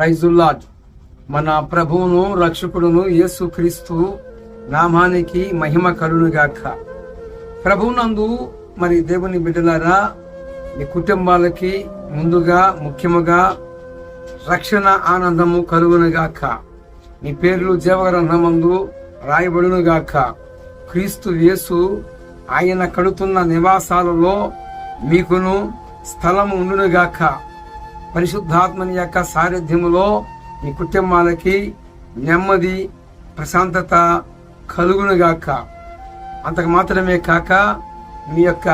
ప్రైజుల్లాడ్ మన ప్రభువును రక్షకుడును యేసు క్రీస్తు నామానికి మహిమ కలుగునుగాక. ప్రభునందు మరి దేవుని బిడ్డలారా మీ కుటుంబాలకి ముందుగా ముఖ్యముగా రక్షణ ఆనందము కలుగునుగాక. మీ పేర్లు జీవగ్రంథమందు రాయబడునుగాక. క్రీస్తు యేసు ఆయన కడుతున్న నివాసాలలో మీకును స్థలము ఉండునుగాక. పరిశుద్ధాత్మని యొక్క సారథ్యములో మీ కుటుంబాలకి నెమ్మది ప్రశాంతత కలుగునుగాక. అంతకు మాత్రమే కాక మీ యొక్క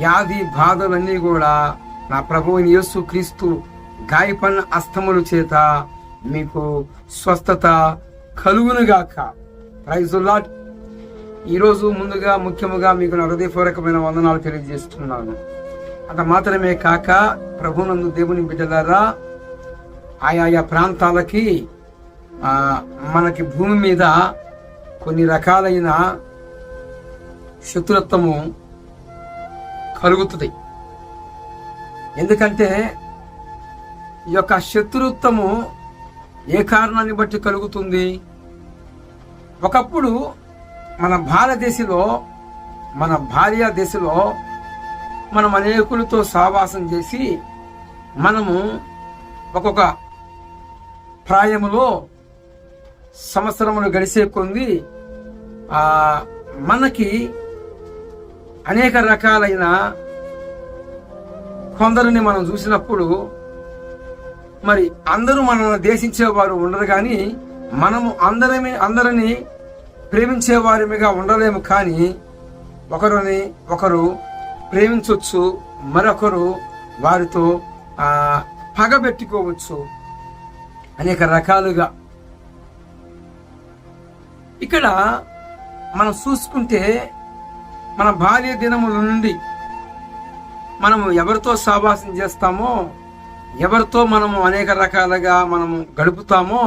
వ్యాధి బాధలన్నీ కూడా నా ప్రభువుని యేసు క్రీస్తు గాయపన్న అస్తముల చేత మీకు స్వస్థత కలుగునుగాక. ప్రైజుల్లాట్ ఈరోజు ముందుగా ముఖ్యముగా మీకు నా హృదయపూర్వకమైన వందనాలు తెలియజేస్తున్నాను. అంత మాత్రమే కాక ప్రభునందు దేవుని బిడ్డలారా ఆయా ప్రాంతాలకి మనకి భూమి మీద కొన్ని రకాలైన శత్రుత్వము కలుగుతుంది. ఎందుకంటే ఈ యొక్క శత్రుత్వము ఏ కారణాన్ని బట్టి కలుగుతుంది? ఒకప్పుడు మన భారతదేశంలో మన భార్య దేశంలో మనం అనేకులతో సావాసం చేసి మనము ఒక్కొక్క ప్రాయములో సంవత్సరములు గడిసే కొంది మనకి అనేక రకాలైన కొందరిని మనం చూసినప్పుడు మరి అందరూ మనల్ని దేశించేవారు ఉండరు కానీ మనము అందరమే అందరిని ప్రేమించేవారిగా ఉండలేము కానీ ఒకరిని ఒకరు ప్రేమించవచ్చు మరొకరు వారితో పగబెట్టుకోవచ్చు అనేక రకాలుగా. ఇక్కడ మనం చూసుకుంటే మన బాల్య దినముల నుండి మనము ఎవరితో సావాసం చేస్తామో ఎవరితో మనము అనేక రకాలుగా మనము గడుపుతామో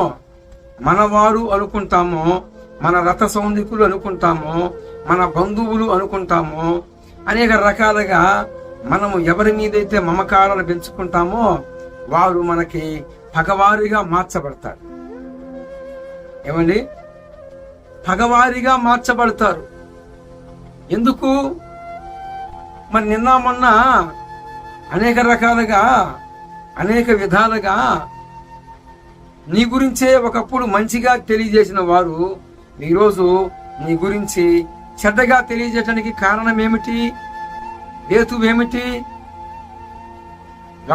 మనవారు అనుకుంటామో మన రథ సౌందికులు అనుకుంటామో మన బంధువులు అనుకుంటామో అనేక రకాలుగా మనము ఎవరి మీదైతే మమకారాలు పెంచుకుంటామో వారు మనకి పగవారిగా మార్చబడతారు. ఏమండి? పగవారిగా మార్చబడతారు. ఎందుకు? మరి నిన్న మొన్న అనేక రకాలుగా అనేక విధాలుగా నీ గురించే ఒకప్పుడు మంచిగా తెలియజేసిన వారు ఈరోజు నీ గురించి చెడ్డగా తెలియజేయడానికి కారణం ఏమిటి? హేతు ఏమిటి?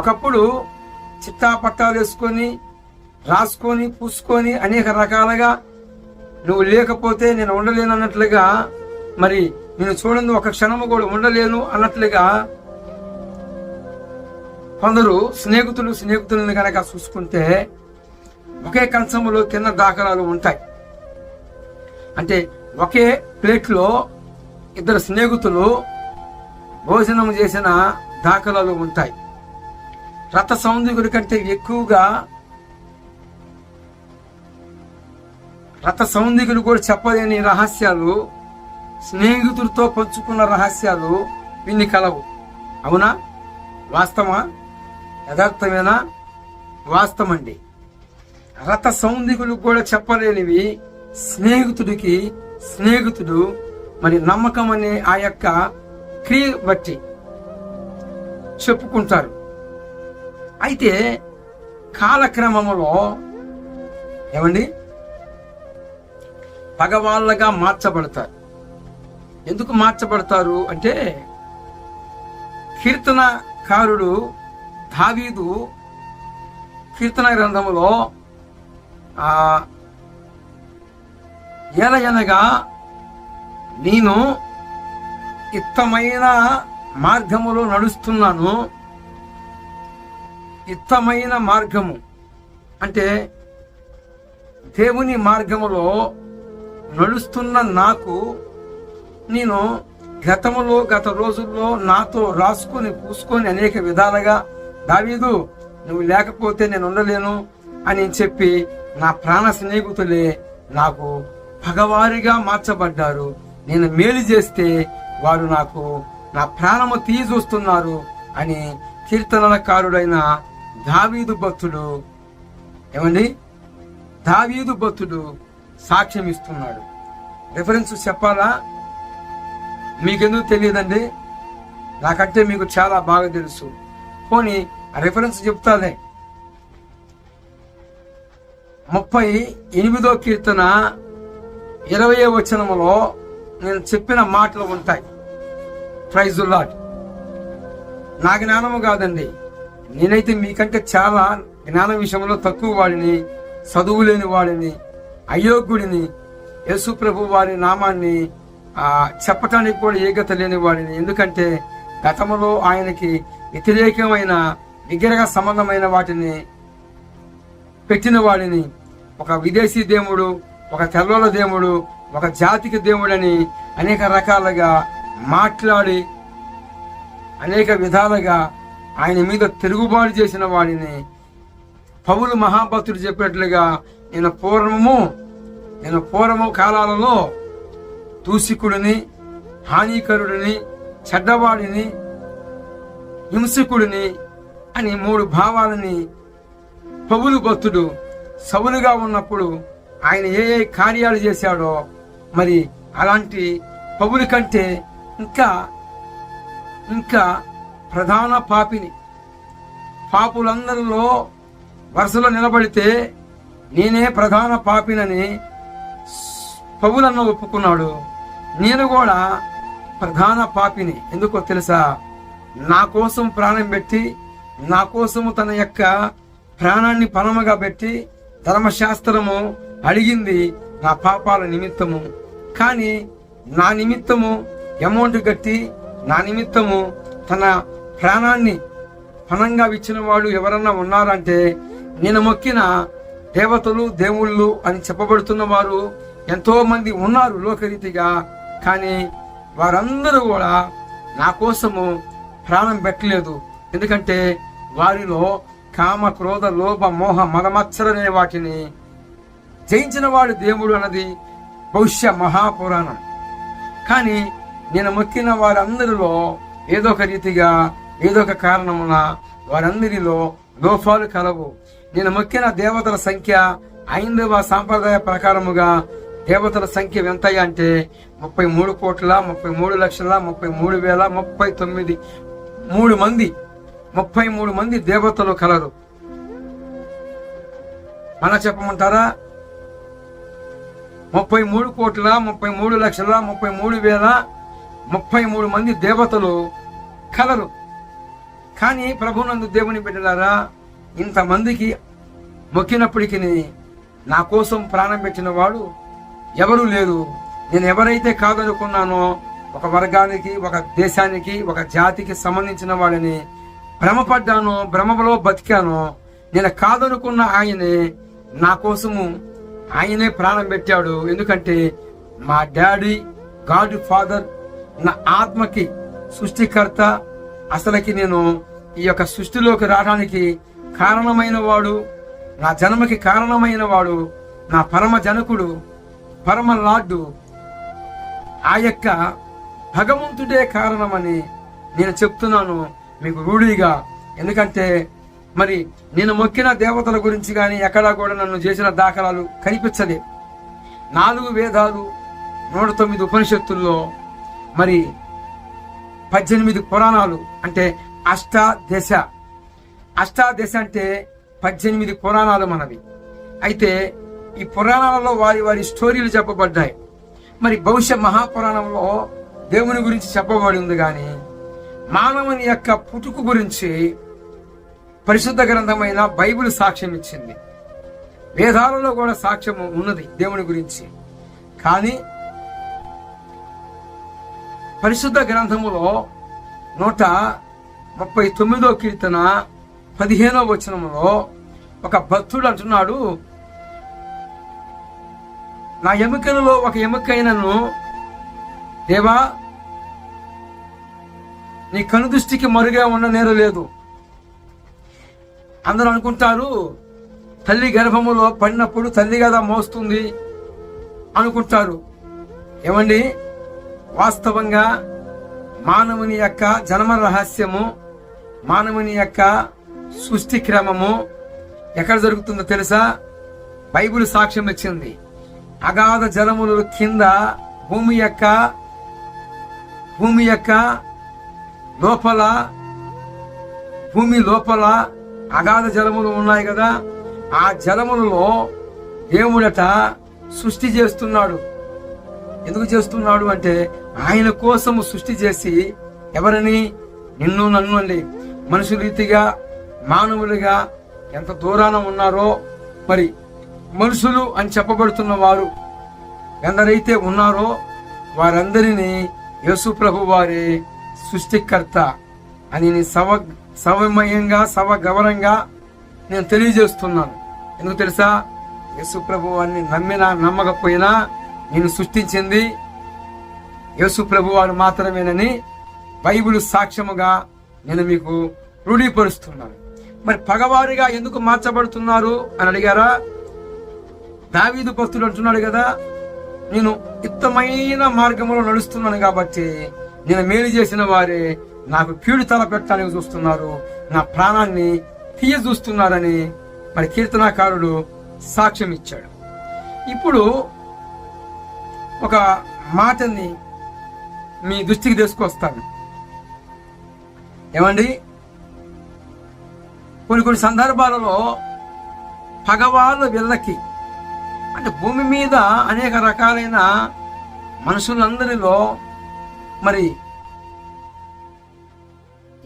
ఒకప్పుడు చిట్టా పట్టాలు వేసుకొని రాసుకొని పూసుకొని అనేక రకాలుగా నువ్వు లేకపోతే నేను ఉండలేను అన్నట్లుగా మరి నేను చూడండి ఒక క్షణము కూడా ఉండలేను అన్నట్లుగా కొందరు స్నేహితులు స్నేహితులను కనుక చూసుకుంటే ఒకే కంచంలో తిన్న దాఖలాలు ఉంటాయి. అంటే ఒకే ప్లేట్లో ఇద్దరు స్నేహితులు భోజనం చేసిన దాఖలాలు ఉంటాయి. రథ సౌందర్యుడి కంటే ఎక్కువగా రథ సౌందర్యులు కూడా చెప్పలేని రహస్యాలు స్నేహితులతో పంచుకున్న రహస్యాలు విన్ని కలవు. అవునా? వాస్తవా యథార్థమేనా? వాస్తవండి రథ సౌందికులు కూడా చెప్పలేనివి స్నేహితుడికి స్నేహితుడు మరి నమ్మకం అనే ఆ యొక్క క్రియ బట్టి చెప్పుకుంటారు. అయితే కాలక్రమంలో ఏమండి? పగవాళ్ళగా మార్చబడతారు. ఎందుకు మార్చబడతారు అంటే కీర్తనకారుడు దావీదు కీర్తన గ్రంథంలో ఏలయనగా నేను ఇత్తమైన మార్గములో నడుస్తున్నాను. ఇత్తమైన మార్గము అంటే దేవుని మార్గములో నడుస్తున్న నాకు నేను గతములో గత రోజుల్లో నాతో రాసుకొని పూసుకొని అనేక విధాలుగా దావీదు నువ్వు లేకపోతే నేను ఉండలేను అని చెప్పి నా ప్రాణ స్నేహితులే నాకు పగవారిగా మార్చబడ్డారు. నేను మేలు చేస్తే వారు నాకు నా ప్రాణము తీయి చూస్తున్నారు అని కీర్తనకారుడైన దావీదు భక్తుడు ఏమండి? దావీదు భక్తుడు సాక్ష్యం ఇస్తున్నాడు. రిఫరెన్స్ చెప్పాలా? మీకెందుకు తెలియదండి? నాకంటే మీకు చాలా బాగా తెలుసు. పోనీ ఆ రిఫరెన్స్ చెప్తాలే. ముప్పై ఎనిమిదో కీర్తన ఇరవై వచనములో నేను చెప్పిన మాటలు ఉంటాయి. ప్రైజ్ లాట్ నా జ్ఞానము కాదండి. నేనైతే మీకంటే చాలా జ్ఞాన విషయంలో తక్కువ వాడిని చదువు లేని వాడిని అయోగ్యుడిని యేసు ప్రభు వారి నామాన్ని చెప్పటానికి కూడా ఏగత లేని వాడిని. ఎందుకంటే గతంలో ఆయనకి వ్యతిరేకమైన విగ్రహ సంబంధమైన వాటిని పెట్టిన వాడిని. ఒక విదేశీ దేవుడు ఒక తెల్లోల దేవుడు ఒక జాతికి దేవుడని అనేక రకాలుగా మాట్లాడి అనేక విధాలుగా ఆయన మీద తిరుగుబాటు చేసిన వాడిని పౌలు మహాభక్తుడు చెప్పినట్లుగా నేను పూర్వము నేను పూర్వము కాలాలలో దూషికుడిని హానికరుడిని చెడ్డవాడిని హింసకుడిని అని మూడు భావాలని పౌలు భక్తుడు సవులుగా ఉన్నప్పుడు ఆయన ఏ ఏ కార్యాలు చేశాడో మరి అలాంటి పౌలు కంటే ఇంకా ఇంకా ప్రధాన పాపిని పాపులందరిలో వరుసలో నిలబడితే నేనే ప్రధాన పాపినని పౌలన్న ఒప్పుకున్నాడు. నేను కూడా ప్రధాన పాపిని. ఎందుకో తెలుసా? నా కోసం ప్రాణం పెట్టి నా కోసము తన యొక్క ప్రాణాన్ని పనమగా పెట్టి ధర్మశాస్త్రము అడిగింది నా పాపాల నిమిత్తము. కానీ నా నిమిత్తము అమౌంట్ కట్టి నా నిమిత్తము తన ప్రాణాన్ని పణంగా ఇచ్చిన వాడు ఎవరన్నా ఉన్నారంటే నేను మొక్కిన దేవతలు దేవుళ్ళు అని చెప్పబడుతున్న వారు ఎంతో మంది ఉన్నారు లోకరీతిగా. కానీ వారందరూ కూడా నా కోసము ప్రాణం పెట్టలేదు. ఎందుకంటే వారిలో కామ క్రోధ లోభ మోహ మదమత్సరనే వాటిని జయించిన వాడు దేవుడు అన్నది భవిష్య మహాపురాణం. కానీ నేను మొక్కిన వారందరిలో ఏదో ఒక రీతిగా ఏదో ఒక కారణమున వారందరిలో లోపాలు కలవు. నేను మొక్కిన దేవతల సంఖ్య ఐందవ సాంప్రదాయ ప్రకారముగా దేవతల సంఖ్య ఎంత అంటే ముప్పై మూడు కోట్ల ముప్పై మూడు లక్షల ముప్పై మూడు వేల ముప్పై తొమ్మిది మూడు మంది ముప్పై మూడు మంది దేవతలు కలరు. మన చెప్పమంటారా? ముప్పై మూడు కోట్ల ముప్పై మూడు లక్షల ముప్పై మూడు వేల ముప్పై మూడు మంది దేవతలు కలరు కానీ ప్రభునందు దేవుని బిడ్డలారా ఇంతమందికి మొక్కినప్పటికీ నా కోసం ప్రాణం పెట్టిన వాడు ఎవరూ లేరు. నేను ఎవరైతే కాదనుకున్నానో ఒక వర్గానికి ఒక దేశానికి ఒక జాతికి సంబంధించిన వాడిని భ్రమపడ్డాను భ్రమలో బతికాను నేను కాదనుకున్న ఆయనే నా కోసము ఆయనే ప్రాణం పెట్టాడు. ఎందుకంటే మా డాడీ గాడ్ ఫాదర్ నా ఆత్మకి సృష్టికర్త. అసలకి నేను ఈ యొక్క సృష్టిలోకి రావడానికి కారణమైన వాడు. నా జన్మకి కారణమైన వాడు. నా పరమ జనకుడు పరమ లార్డు. ఆ యొక్క భగవంతుడే కారణమని నేను చెప్తున్నాను మీకు రూఢిగా. ఎందుకంటే మరి నేను మొక్కిన దేవతల గురించి కానీ ఎక్కడా కూడా నన్ను చేసిన దాఖలాలు కనిపించలే. నాలుగు వేదాలు నూట తొమ్మిది ఉపనిషత్తుల్లో మరి పద్దెనిమిది పురాణాలు అంటే అష్టాదశ. అష్టాదశ అంటే పద్దెనిమిది పురాణాలు మనవి. అయితే ఈ పురాణాలలో వారి వారి స్టోరీలు చెప్పబడ్డాయి. మరి భవిష్య మహాపురాణంలో దేవుని గురించి చెప్పబడి ఉంది కానీ మానవుని యొక్క పుట్టుకు గురించి పరిశుద్ధ గ్రంథమైన బైబిల్ సాక్ష్యం ఇచ్చింది. వేదాలలో కూడా సాక్ష్యం ఉన్నది దేవుని గురించి. కానీ పరిశుద్ధ గ్రంథములో నూట ముప్పై తొమ్మిదో కీర్తన పదిహేనో వచనములో ఒక భక్తుడు అంటున్నాడు నా ఎముకలలో ఒక ఎముకైనను దేవా నీ కనుదృష్టికి మరుగా ఉన్న నేర లేదు. అందరూ అనుకుంటారు తల్లి గర్భములో పడినప్పుడు తల్లి కదా మోస్తుంది అనుకుంటారు. ఏమండి? వాస్తవంగా మానవుని యొక్క జన్మ రహస్యము మానవుని యొక్క సృష్టి క్రమము ఎక్కడ జరుగుతుందో తెలుసా? బైబిల్ సాక్ష్యం ఇచ్చింది. అగాధ జలములు కింద భూమి యొక్క భూమి యొక్క లోపల భూమి లోపల అగాధ జలములు ఉన్నాయి కదా ఆ జలములలో దేవుడట సృష్టి చేస్తున్నాడు. ఎందుకు చేస్తున్నాడు అంటే ఆయన కోసము సృష్టి చేసి ఎవరిని? నిన్ను నన్ను అండి. మనుషు రీతిగా మానవులుగా ఎంత దూరాన ఉన్నారో మరి మనుషులు అని చెప్పబడుతున్న వారు ఎందరైతే ఉన్నారో వారందరినీ యేసు ప్రభు వారి సృష్టికర్త అని నేను సవ సవమయంగా సవగౌరంగా నేను తెలియజేస్తున్నాను. ఎందుకు తెలుసా? యేసు వారిని నమ్మినా నమ్మకపోయినా నేను సృష్టించింది యేసుప్రభు వారు మాత్రమేనని బైబిల్ సాక్ష్యముగా నేను మీకు రూఢీపరుస్తున్నాను మరి పగవారిగా ఎందుకు మార్చబడుతున్నారు అని అడిగారా? దావీదు భక్తుడు అంటున్నాడు కదా నేను యుక్తమైన మార్గంలో నడుస్తున్నాను కాబట్టి నేను మేలు చేసిన వారే నాకు కీడు తల పెట్టడానికి చూస్తున్నారు. నా ప్రాణాన్ని తీయ చూస్తున్నారని మరి కీర్తనాకారుడు సాక్ష్యం ఇచ్చాడు. ఇప్పుడు ఒక మాటని మీ దృష్టికి తీసుకొస్తాను. ఏమండి? కొన్ని కొన్ని సందర్భాలలో పగవాళ్ళ వీళ్ళకి అంటే భూమి మీద అనేక రకాలైన మనుషులందరిలో మరి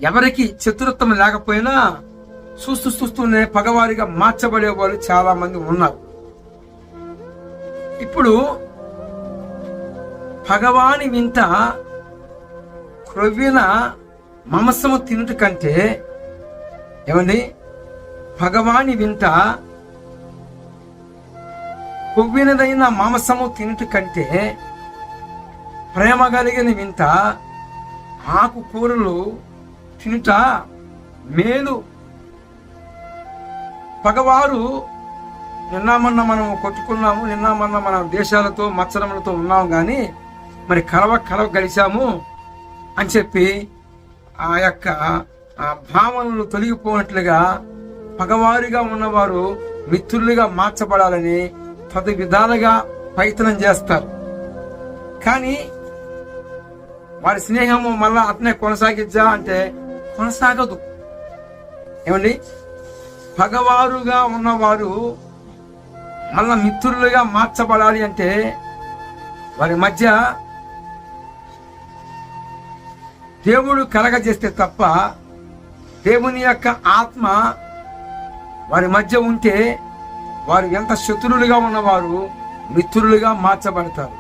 ఎవరికి చతురత్వం లేకపోయినా చూస్తూ చూస్తూనే పగవారిగా మార్చబడే వాళ్ళు చాలా మంది ఉన్నారు. ఇప్పుడు పగవాని వింత క్రొవ్విన మాంసము తినుట కంటే ఏమండి? పగవాని వింట కొవ్వినదైన మాంసము తినుట కంటే ప్రేమ కలిగిన వింత ఆకుకూరలు తినుట మేలు. పగవారు నిన్న మొన్న మనం కొట్టుకున్నాము నిన్న మొన్న మన దేశాలతో మత్సరములతో ఉన్నాము కానీ మరి కలవ కలవ గడిచాము అని చెప్పి ఆ యొక్క ఆ భావనలు తొలగిపోయినట్లుగా పగవారిగా ఉన్నవారు మిత్రులుగా మార్చబడాలని పది విధాలుగా ప్రయత్నం చేస్తారు. కానీ వారి స్నేహము మళ్ళా అతనే కొనసాగించా అంటే కొనసాగదు. ఏమండి? పగవారుగా ఉన్నవారు మళ్ళా మిత్రులుగా మార్చబడాలి అంటే వారి మధ్య దేవుడు కలగజేస్తే తప్ప దేవుని యొక్క ఆత్మ వారి మధ్య ఉంటే వారు ఎంత శత్రులుగా ఉన్నవారు మిత్రులుగా మార్చబడతారు.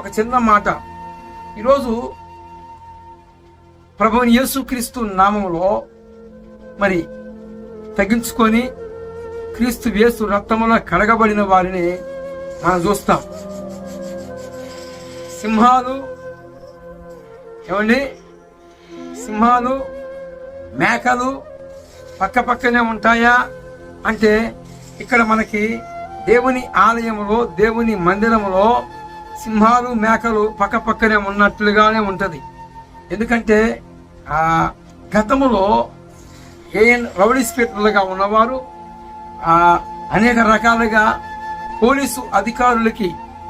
ఒక చిన్న మాట. ఈరోజు ప్రభుని యేసుక్రీస్తు నామంలో మరి తగ్గించుకొని క్రీస్తు వేసు రక్తములో కడగబడిన వారిని మనం చూస్తాం. సింహాలు ఏమండి? సింహాలు మేకలు పక్క పక్కనే ఉంటాయా? అంటే ఇక్కడ మనకి దేవుని ఆలయంలో దేవుని మందిరంలో సింహాలు మేకలు పక్క పక్కనే ఉన్నట్లుగానే ఉంటుంది. ఎందుకంటే గతములో ఏఎన్ రౌడీ స్పీకర్లుగా ఉన్నవారు ఆ అనేక రకాలుగా పోలీసు అధికారులకి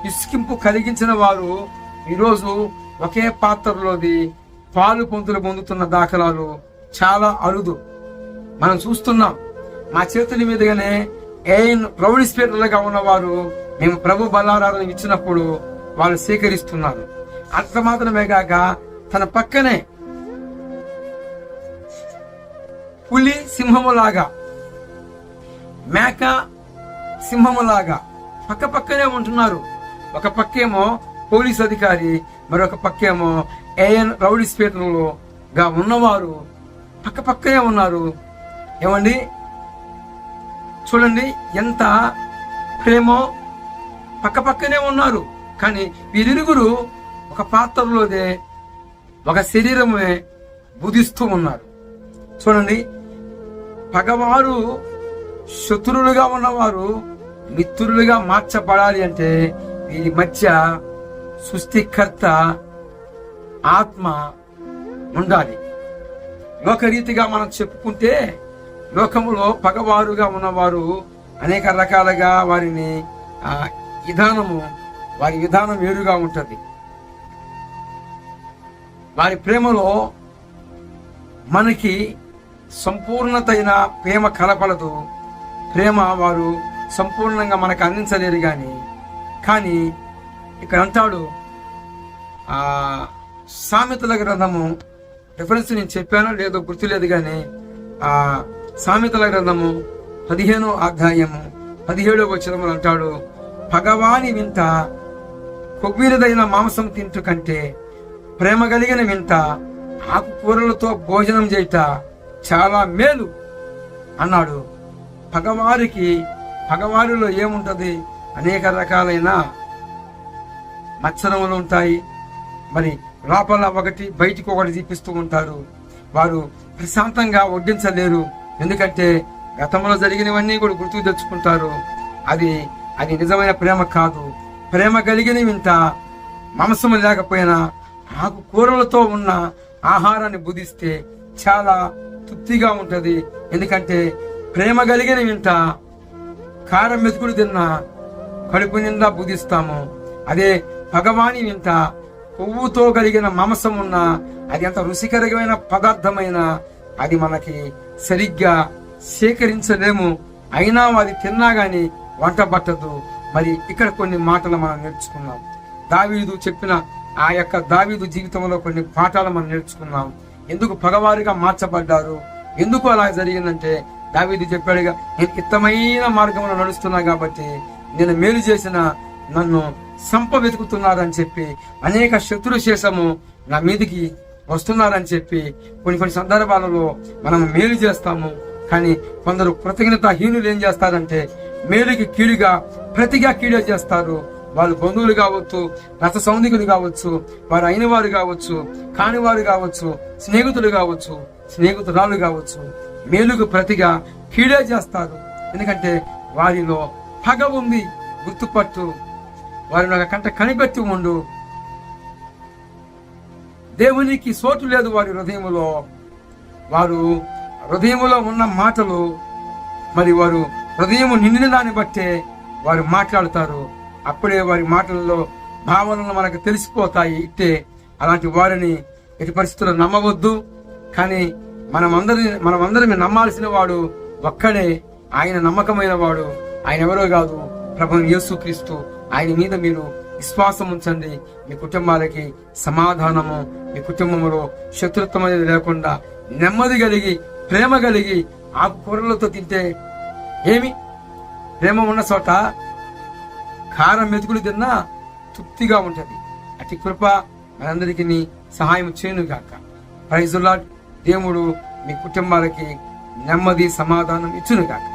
ఇసుకింపు కలిగించిన వారు ఈరోజు ఒకే పాత్రలోది పాలు పొందులు పొందుతున్న దాఖలాలు చాలా అరుదు. మనం చూస్తున్నాం మా చేతుల మీదుగానే ఏఎన్ రౌడీ స్పీకర్లుగా ఉన్నవారు మేము ప్రభు బలారాలను ఇచ్చినప్పుడు వాళ్ళు స్వీకరిస్తున్నారు. అంత మాత్రమే కాక తన పక్కనే పులి సింహములాగా మేక సింహములాగా పక్క పక్కనే ఉంటున్నారు. ఒక పక్కేమో పోలీస్ అధికారి మరొక పక్కేమో ఏఎన్ రౌడీ గా ఉన్నవారు పక్క పక్కనే ఉన్నారు. ఏమండి? చూడండి ఎంత ప్రేమో పక్క పక్కనే ఉన్నారు. కానీ వీరిరుగురు ఒక పాత్రలోదే ఒక శరీరమే బుధిస్తూ ఉన్నారు. చూడండి పగవారు శత్రువులుగా ఉన్నవారు మిత్రులుగా మార్చబడాలి అంటే వీరి మధ్య సృష్టికర్త ఆత్మ ఉండాలి. లోకరీతిగా మనం చెప్పుకుంటే లోకములో పగవారుగా ఉన్నవారు అనేక రకాలుగా వారిని ఆ విధానము వారి విధానం వేరుగా ఉంటుంది. వారి ప్రేమలో మనకి సంపూర్ణతైన ప్రేమ కలపలతో ప్రేమ వారు సంపూర్ణంగా మనకు అందించలేరు కానీ కానీ ఇక్కడ అంటాడు ఆ సామెతల గ్రంథము రిఫరెన్స్ నేను చెప్పానో లేదో గుర్తులేదు కానీ ఆ సామెతల గ్రంథము పదిహేనో అధ్యాయము పదిహేడో వచనములు అంటాడు భగవాని వింత కొవ్విరదైన మాంసం తింటు కంటే ప్రేమ కలిగిన వింత ఆకుకూరలతో భోజనం చేయట చాలా మేలు అన్నాడు. పగవారికి పగవారిలో ఏముంటది? అనేక రకాలైన మత్సరములు ఉంటాయి. మరి లోపల ఒకటి బయటికి ఒకటి తీపిస్తూ ఉంటారు. వారు ప్రశాంతంగా వడ్డించలేరు. ఎందుకంటే గతంలో జరిగినవన్నీ కూడా గుర్తుకు తెచ్చుకుంటారు. అది అది నిజమైన ప్రేమ కాదు. ప్రేమ కలిగిన వింత మాంసము లేకపోయినా ఆకు కూరలతో ఉన్న ఆహారాన్ని బుధిస్తే చాలా తృప్తిగా ఉంటుంది. ఎందుకంటే ప్రేమ కలిగిన వింత కారం మెతుకులు తిన్నా కడుపు నిండా బుధిస్తాము అదే భగవాని వింత కొవ్వుతో కలిగిన మాంసం ఉన్న అది ఎంత రుచికరమైన పదార్థమైన అది మనకి సరిగ్గా సేకరించలేము. అయినా అది తిన్నా గాని వంట పట్టదు. మరి ఇక్కడ కొన్ని మాటలు మనం నేర్చుకున్నాం. దావీదు చెప్పిన ఆ యొక్క దావీదు జీవితంలో కొన్ని పాఠాలు మనం నేర్చుకున్నాం. ఎందుకు పగవారిగా మార్చబడ్డారు? ఎందుకు అలా జరిగిందంటే దావీది చెప్పాడుగా నేను ఇత్తమైన మార్గంలో నడుస్తున్నా కాబట్టి నేను మేలు చేసిన నన్ను సంప వెతుకుతున్నారని చెప్పి అనేక శత్రు శేషము నా మీదికి వస్తున్నారని చెప్పి కొన్ని కొన్ని సందర్భాలలో మనం మేలు చేస్తాము. కానీ కొందరు కృతజ్ఞత హీనులు ఏం చేస్తారంటే మేలుకి కీడుగా ప్రతిగా కీడే చేస్తారు. వాళ్ళు బంధువులు కావచ్చు రథ సౌందికులు కావచ్చు వారు అయిన వారు కావచ్చు కానివారు కావచ్చు స్నేహితులు కావచ్చు స్నేహితురాలు కావచ్చు మేలుకు ప్రతిగా కీడే చేస్తారు. ఎందుకంటే వారిలో పగ ఉంది గుర్తుపట్టు. వారిని ఒక కంట కనిపెట్టి ఉండు. దేవునికి సోటు లేదు వారి హృదయములో. వారు హృదయంలో ఉన్న మాటలు మరి వారు హృదయము నిండిన దాన్ని బట్టే వారు మాట్లాడుతారు. అప్పుడే వారి మాటలలో భావనలు మనకు తెలిసిపోతాయి ఇట్టే అలాంటి వారిని ఎటు పరిస్థితుల్లో నమ్మవద్దు. కానీ మనమందరి మనమందరం నమ్మాల్సిన వాడు ఒక్కడే ఆయన నమ్మకమైన వాడు. ఆయన ఎవరో కాదు ప్రభు యేసుక్రీస్తు ఆయన మీద మీరు విశ్వాసం ఉంచండి. మీ కుటుంబాలకి సమాధానము మీ కుటుంబంలో శత్రుత్వం అనేది లేకుండా నెమ్మది కలిగి ప్రేమ కలిగి ఆకుకూరలతో తింటే ఏమి? ప్రేమ ఉన్న చోట కారం మెతుకులు తిన్నా తృప్తిగా ఉంటది. అతి కృప మనందరికీ సహాయం చేయను గాక ప్రైజుల్లా దేవుడు మీ కుటుంబాలకి నెమ్మది సమాధానం ఇచ్చును కాక